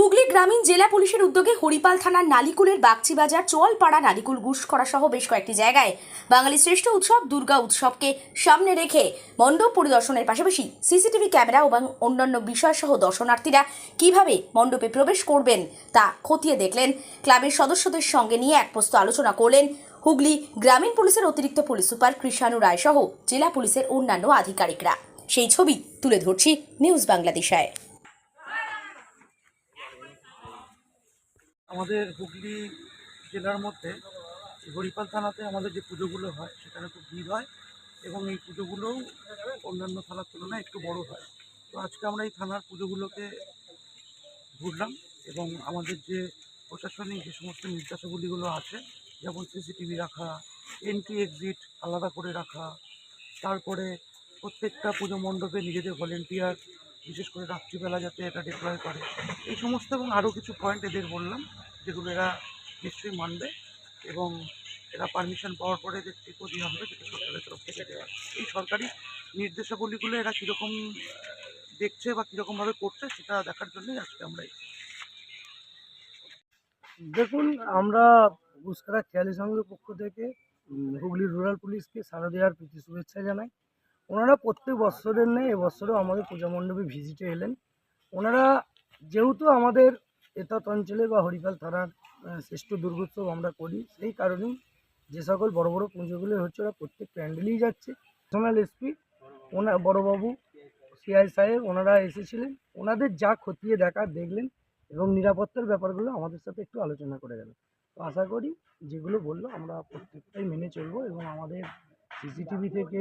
হুগলি গ্রামীণ জেলা পুলিশের উদ্যোগে হরিপাল থানার নালিকুলের বাগচিবাজার চোয়ালপাড়া নালিকুল ঘুষকরা সহ বেশ কয়েকটি জায়গায় বাঙালি শ্রেষ্ঠ উৎসব দুর্গা উৎসবকে সামনে রেখে মণ্ডপ পরিদর্শনের পাশাপাশি সিসিটিভি ক্যামেরা এবং অন্যান্য বিষয় সহ দর্শনার্থীরা কীভাবে মণ্ডপে প্রবেশ করবেন তা খতিয়ে দেখলেন ক্লাবের সদস্যদের সঙ্গে নিয়ে এক প্রস্ত আলোচনা করলেন হুগলি গ্রামীণ পুলিশের অতিরিক্ত পুলিশ সুপার কৃষাণু রায় সহ জেলা পুলিশের অন্যান্য আধিকারিকরা। সেই ছবি তুলে ধরছি নিউজ বাংলাদেশায় আমাদের হুগলি জেলার মধ্যে হরিপাল থানাতে আমাদের যে পুজোগুলো হয়, সেখানে খুব ভিড় হয় এবং এই পুজোগুলোও অন্যান্য থানার তুলনায় একটু বড় হয়। তো আজকে আমরা এই থানার পুজোগুলোকে ঘুরলাম এবং আমাদের যে প্রশাসনিক যে সমস্ত নির্দেশাবলীগুলো আছে, যেমন সিসিটিভি রাখা, এন্ট্রি এক্সিট আলাদা করে রাখা, তারপরে প্রত্যেকটা পুজো মণ্ডপে নিজেদের ভলেন্টিয়ার, বিশেষ করে রাত্রিবেলা যাতে এটা ডিপ্লয় করে, এই সমস্ত এবং আরও কিছু পয়েন্ট এদের বললাম। যেগুলো এরা নিশ্চয়ই মানবে এবং এরা পারমিশন পাওয়ার পরে যে টিপো দেওয়া হবে যেটা সরকারের তরফ থেকে দেওয়া এই সরকারি নির্দেশাবলীগুলো এরা কীরকম দেখছে বা কীরকমভাবে করছে সেটা দেখার জন্যই আজকে আমরা। দেখুন, আমরা গুসকারা খেয়ালি সংঘের পক্ষ থেকে হুগলি রুরাল পুলিশকে সারা দেওয়ার প্রীতি শুভেচ্ছা জানাই। ওনারা প্রত্যেক বছরের নেই এবছরও আমাদের পূজা মণ্ডপে ভিজিটে এলেন। ওনারা যেহেতু আমাদের এতৎ অঞ্চলে বা হরিপাল থানার শ্রেষ্ঠ দুর্গোৎসব আমরা করি। সেই কারণেই যে সকল বড় বড় পুজোগুলো হচ্ছে, ওরা প্রত্যেক প্যান্ডেলেই যাচ্ছে। ন্যাশনাল এসপি ওনার বড়বাবু সিআই সাহেব, ওনারা এসেছিলেন। ওনাদের যা খতিয়ে দেখা, দেখলেন এবং নিরাপত্তার ব্যাপারগুলো আমাদের সাথে একটু আলোচনা করে গেল। তো আশা করি যেগুলো বলল আমরা প্রত্যেকটাই মেনে চলবো এবং আমাদের সিসিটিভি থেকে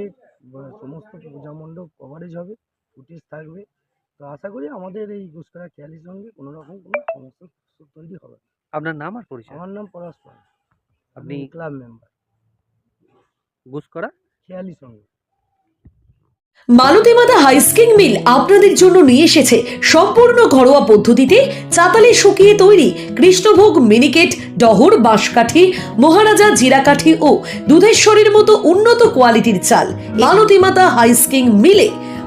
সমস্ত পূজা মণ্ডপ কভারেজ হবে ফুটেজ থাকবে। তো আশা করি আমাদের এই গুসকারা খেয়ালির সঙ্গে কোনো রকম কোনো সমস্যা তৈরি হবে না। আপনার নাম আর পরিচয়? আমার নাম পলাশ পাল। আপনি ক্লাব মেম্বার। গুসকরা খেয়ালি সঙ্গে। মালতীমাতা হাইস্কিং মিল আপনাদের জন্য নিয়ে এসেছে সম্পূর্ণ ঘরোয়া পদ্ধতিতে চাতালে শুকিয়ে তৈরি কৃষ্ণভোগ মিনিকেট ডহর বাঁশকাঠি মহারাজা জিরাকাঠি ও দুধেশ্বরীর মতো উন্নত কোয়ালিটির চাল। মালতীমাতা হাইস্কিং মিলে